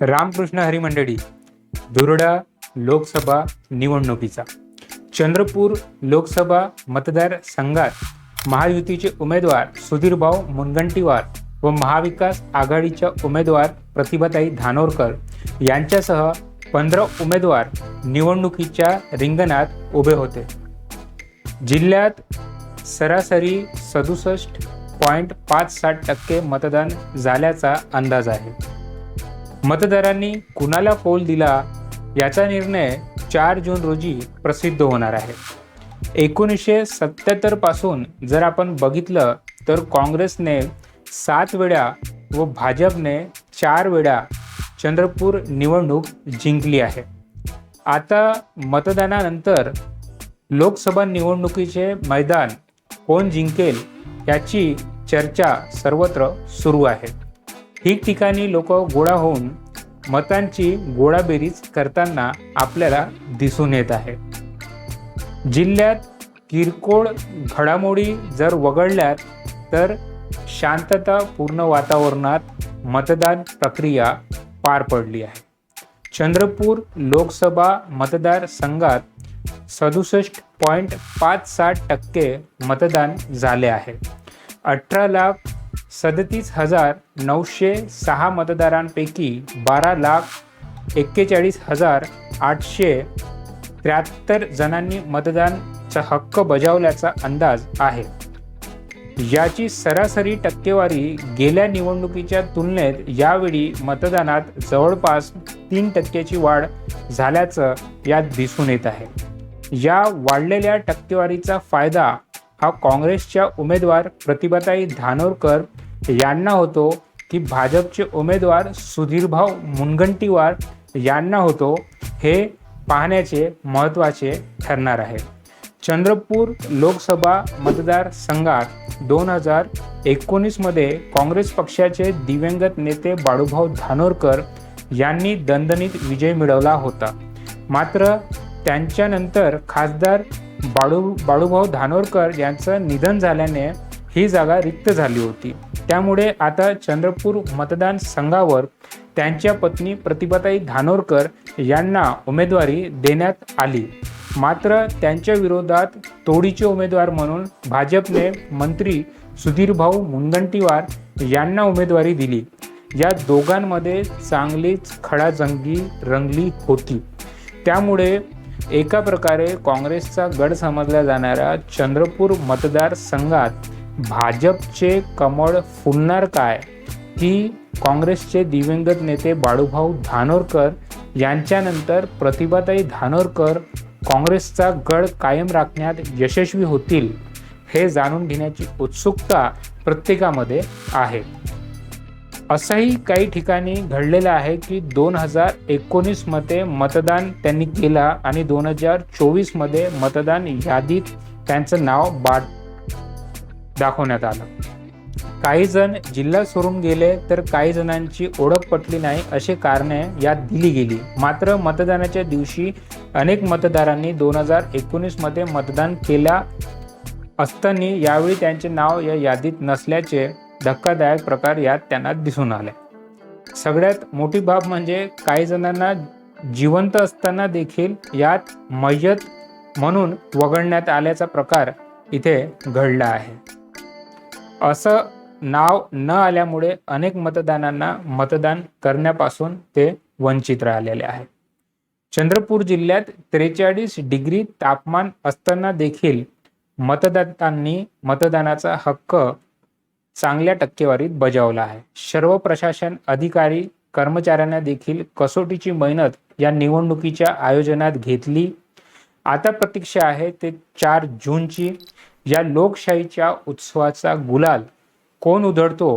रामकृष्ण हरी मंडळी दुरडा लोकसभा निवडणुकीचा. चंद्रपूर लोकसभा मतदारसंघात महायुतीचे उमेदवार सुधीरभाऊ मुनगंटीवार व महाविकास आघाडीच्या उमेदवार प्रतिभाताई धानोरकर यांच्यासह पंधरा उमेदवार निवडणुकीच्या रिंगणात उभे होते. जिल्ह्यात सरासरी सदुसष्ट पॉईंट पाच साठ टक्के मतदान झाल्याचा अंदाज आहे. मतदारांनी कुणाला पोल दिला याचा निर्णय चार जून रोजी प्रसिद्ध होणार आहे. एकोणीसशे सत्याहत्तरपासून जर आपण बघितलं तर काँग्रेसने सात वेळा व भाजपने चार वेळा चंद्रपूर निवडणूक जिंकली आहे. आता मतदानानंतर लोकसभा निवडणुकीचे मैदान कोण जिंकेल याची चर्चा सर्वत्र सुरू आहे. ठिकठिकाणी लोक गोळा होऊन मतांची गोळाबेरीज करताना आपल्याला दिसून येत आहे. जिल्ह्यात किरकोळ घडामोडी जर वगळल्यात तर शांततापूर्ण वातावरणात मतदान प्रक्रिया पार पडली आहे. चंद्रपूर लोकसभा मतदारसंघात सदुसष्ट पॉईंट पाच साठ टक्के मतदान झाले आहे. अठरा लाख सदतीस हजार नऊशे सहा मतदारांपैकी बारा लाख एक्केचाळीस हजार आठशे त्र्याहत्तर जणांनी मतदानचा हक्क बजावल्याचा अंदाज आहे. याची सरासरी टक्केवारी गेल्या निवडणुकीच्या तुलनेत यावेळी मतदानात जवळपास तीन टक्क्याची वाढ झाल्याचं यात दिसून येत आहे. या वाढलेल्या टक्केवारीचा फायदा हा काँग्रेसच्या उमेदवार प्रतिभाताई धानोरकर यांना होतो की भाजपचे उमेदवार सुधीरभाऊ मुनगंटीवार यांना होतो हे पाहण्याचे महत्त्वाचे ठरणार आहे. चंद्रपूर लोकसभा मतदारसंघात दोन हजार एकोणीसमध्ये काँग्रेस पक्षाचे दिवंगत नेते बाळूभाऊ धानोरकर यांनी दणदणीत विजय मिळवला होता. मात्र त्यांच्यानंतर खासदार बाळू बाळूभाऊ धानोरकर यांचं निधन झाल्याने ही जागा रिक्त झाली होती. त्यामुळे आता चंद्रपूर मतदान संघावर त्यांच्या पत्नी प्रतिभाताई धानोरकर यांना उमेदवारी देण्यात आली. मात्र त्यांच्या विरोधात तोडीचे उमेदवार म्हणून भाजपने मंत्री सुधीरभाऊ मुनगंटीवार यांना उमेदवारी दिली. या दोघांमध्ये चांगलीच खडाजंगी रंगली होती. त्यामुळे एका प्रकारे काँग्रेसचा गड समजल्या जाणाऱ्या चंद्रपूर मतदारसंघात भाजपचे कमळ फुलणार काय? की काँग्रेसचे दिवंगत नेते बाळूभाऊ धानोरकर यांच्यानंतर प्रतिभाताई धानोरकर काँग्रेसचा गड कायम राखण्यात यशस्वी होतील हे जाणून घेण्याची उत्सुकता प्रत्येकामध्ये आहे. असंही काही ठिकाणी घडलेलं आहे की दोन हजार एकोणीसमध्ये मतदान त्यांनी केला आणि दोन हजार चोवीसमध्ये मतदान यादीत त्यांचं नाव बाट दाखवण्यात आलं. काही जण जिल्हा सोडून गेले तर काही जणांची ओळख पटली नाही अशी कारणे यात दिली गेली. मात्र मतदानाच्या दिवशी अनेक मतदारांनी दोन हजार एकोणीसमध्ये मतदान केल्या असताना यावेळी त्यांचे नाव या यादीत नसल्याचे धक्कादायक प्रकार यात त्यांना दिसून आले. सगळ्यात मोठी बाब म्हणजे काही जणांना जिवंत असताना देखील यात मय्यत म्हणून वगळण्यात आल्याचा प्रकार इथे घडला आहे. असं नाव न आल्यामुळे अनेक मतदानांना मतदान करण्यापासून ते वंचित राहिलेले आहे. चंद्रपूर जिल्ह्यात त्रेचाळीस डिग्री तापमान असताना देखील मतदारांनी मतदानाचा हक्क चांगल्या टक्केवारीत बजावला आहे. सर्व प्रशासन अधिकारी कर्मचाऱ्यांना देखील कसोटीची मेहनत या निवडणुकीच्या आयोजनात घेतली. आता प्रतीक्षा आहे ते चार जूनची. या लोकशाहीच्या उत्सवाचा गुलाल कोण उधळतो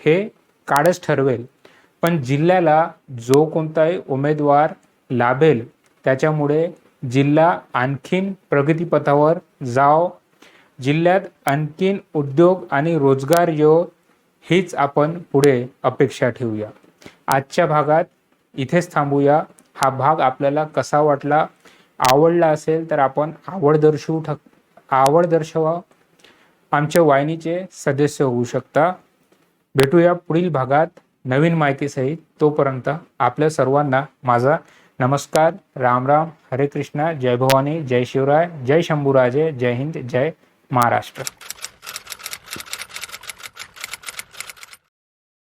हे काळच ठरवेल. पण जिल्ह्याला जो कोणताही उमेदवार लाभेल त्याच्यामुळे जिल्हा आणखीन प्रगतीपथावर जाव जिल्ह्यात आणखीन उद्योग आणि रोजगार यो हीच आपण पुढे अपेक्षा ठेवूया. आजच्या भागात इथेच थांबूया. हा भाग आपल्याला कसा वाटला आवडला असेल तर आपण आवड दर्शवू ठक आवड दर्शवा. आमच्या वाहिनीचे सदस्य होऊ शकता. भेटूया पुढील भागात नवीन माहितीसहित. तोपर्यंत आपल्या सर्वांना माझा नमस्कार. राम राम. हरे कृष्णा. जय भवानी. जय शिवराय. जय शंभूराजे. जय हिंद. जय महाराष्ट्र.